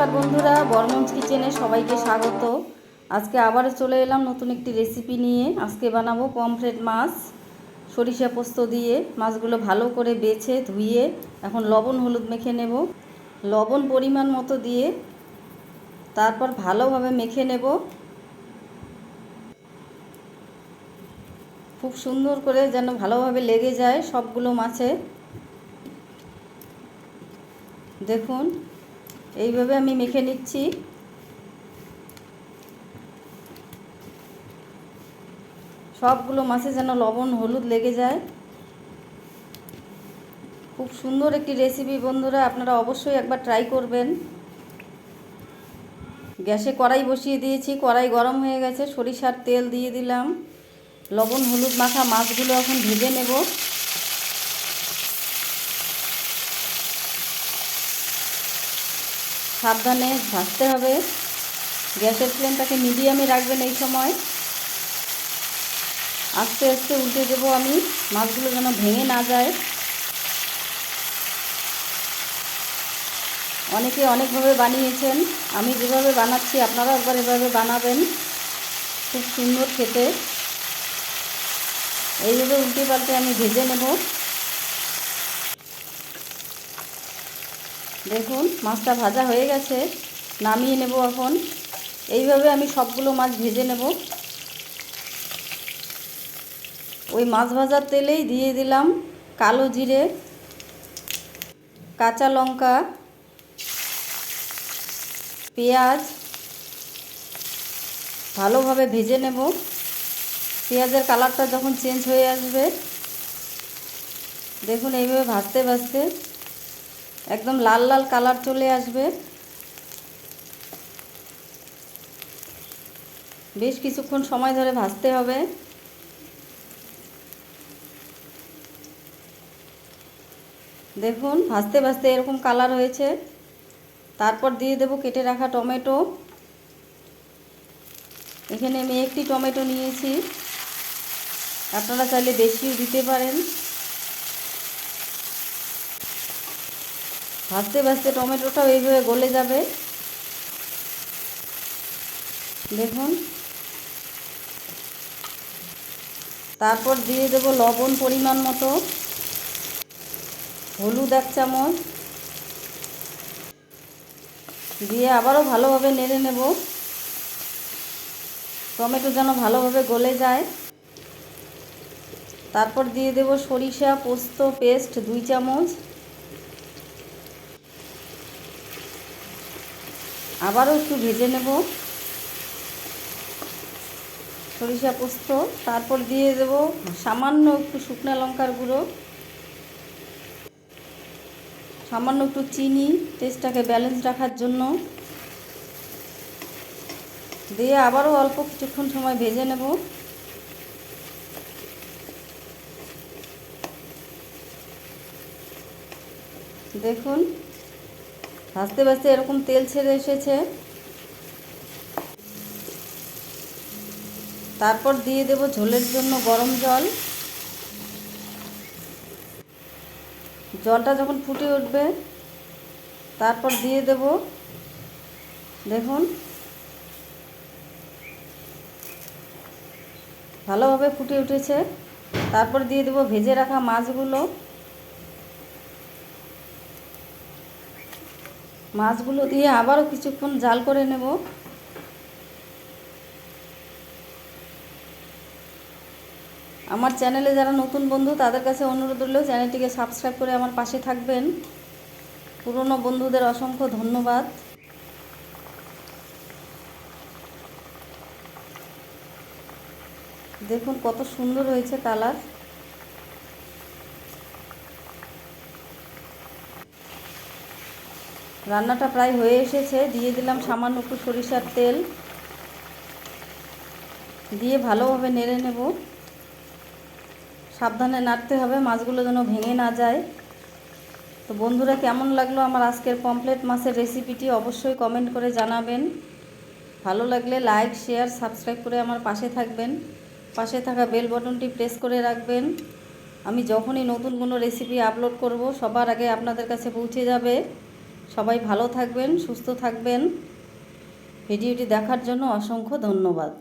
নমস্কার বন্ধুরা, বর্মন্স কিচেনে সবাইকে স্বাগত। আজকে আবারও চলে এলাম নতুন একটি রেসিপি নিয়ে। আজকে বানাবো পমফ্রেট মাছ, সরিষা পোস্ত দিয়ে। মাছগুলো ভালো করে বেছে ধুয়ে এখন লবণ হলুদ মেখে নেব। লবণ পরিমাণ মতো দিয়ে তারপর ভালোভাবে মেখে নেব। খুব সুন্দর করে যেন ভালোভাবে লেগে যায় সবগুলো মাছে। দেখুন এইভাবে আমি মেখে নিচ্ছি। সবগুলো মাছে যেন লবণ, হলুদ লেগে যায়। খুব সুন্দর একটি রেসিপি বন্ধুরা, আপনারা অবশ্যই একবার ট্রাই করবেন। গ্যাসে কড়াই বসিয়ে দিয়েছি, কড়াই গরম হয়ে গেছে, সরিষার তেল দিয়ে দিলাম। লবণ, হলুদ মাখা মাছগুলো এখন ভেজে নেব। সাবধানে ভাজতে হবে। গ্যাসের ফ্লেমটাকে মিডিয়ামে রাখবেন এই সময়। আস্তে আস্তে উল্টে দেবো আমি, মাছগুলো যেন ভেঙে না যায়। অনেকে অনেকভাবে বানিয়েছেন, আমি যেভাবে বানাচ্ছি আপনারাও একবার এভাবে বানাবেন। খুব সুন্দর খেতে। এইভাবে উল্টে পাল্টে আমি ভেজে নেব। দেখুন, মাছটা ভাজা হয়ে গেছে, নামিয়ে নেব এখন। এইভাবে আমি সবগুলো মাছ ভেজে নেব। ওই মাছ ভাজার তেলেই দিয়ে দিলাম কালো জিরে, কাঁচা লঙ্কা, পেঁয়াজ। ভালোভাবে ভেজে নেব। পেঁয়াজের কালারটা যখন চেঞ্জ হয়ে আসবে, দেখুন এইভাবে ভাজতে ভাজতে একদম লাল লাল কালার চলে আসবে। বেশ কিছুক্ষণ সময় ধরে ভাজতে হবে। দেখুন, ভাজতে ভাজতে এরকম কালার হয়েছে। তারপর দিয়ে দেব কেটে রাখা টমেটো। এখানে আমি একটি টমেটো নিয়েছি। আপনারা চাইলে বেশিও দিতে পারেন। ভাজতে ভাজতে টমেটোটাও এইভাবে গলে যাবে। দেখুন। তারপর দিয়ে দেব লবণ পরিমাণ মতো। হলুদ এক চামচ। দিয়ে আবারও ভালোভাবে নেড়ে নেব। টমেটো যেন ভালোভাবে গলে যায়। তারপর দিয়ে দেব সরিষা, পোস্ত, পেস্ট দুই চামচ। আবারও একটু ভেজে নেব। সরিষা পোস্ত, তারপর দিয়ে দেব সামান্য একটু শুকনো লঙ্কার গুঁড়ো। সামান্য একটু চিনি, টেস্টটাকে ব্যালেন্স রাখার জন্য। দিয়ে আবারও অল্প কিছুক্ষণ সময় ভেজে নেব। দেখুন ভাজতে ভাজতে এরকম তেল ছেড়ে এসেছে। তারপর দিয়ে দেব ঝোলের জন্য গরম জল। জলটা যখন ফুটে উঠবে, তারপর দিয়ে দেব, দেখুন। ভালোভাবে ফুটে উঠেছে। তারপর দিয়ে দেব ভেজে রাখা মাছগুলো। মাছগুলো দিয়ে আবারও কিছুক্ষণ জাল করে নেব। আমার চ্যানেলে যারা নতুন বন্ধু, তাদের কাছে অনুরোধ রইল, চ্যানেলটিকে সাবস্ক্রাইব করে আমার পাশে থাকবেন। পুরনো বন্ধুদের অসংখ্য ধন্যবাদ। দেখুন কত সুন্দর হয়েছে কালার। রান্নাটা প্রায় হয়ে এসেছে। দিয়ে দিলাম সামান্য একটু সরিষার তেল। দিয়ে ভালোভাবে নেড়ে নেব। সাবধানে নাড়তে হবে, মাছগুলো যেন ভেঙে না যায়। তো বন্ধুরা, কেমন লাগল আমার আজকের পমপ্লেট মাছের রেসিপিটি অবশ্যই কমেন্ট করে জানাবেন। ভালো লাগলে লাইক, শেয়ার, সাবস্ক্রাইব করে আমার পাশে থাকবেন। পাশে থাকা বেল বটনটি প্রেস করে রাখবেন। আমি যখনই নতুন কোনো রেসিপি আপলোড করব, সবার আগে আপনাদের কাছে পৌঁছে যাবে। সবাই ভালো থাকবেন সুস্থ থাকবেন। ভিডিওটি দেখার জন্য অসংখ্য ধন্যবাদ।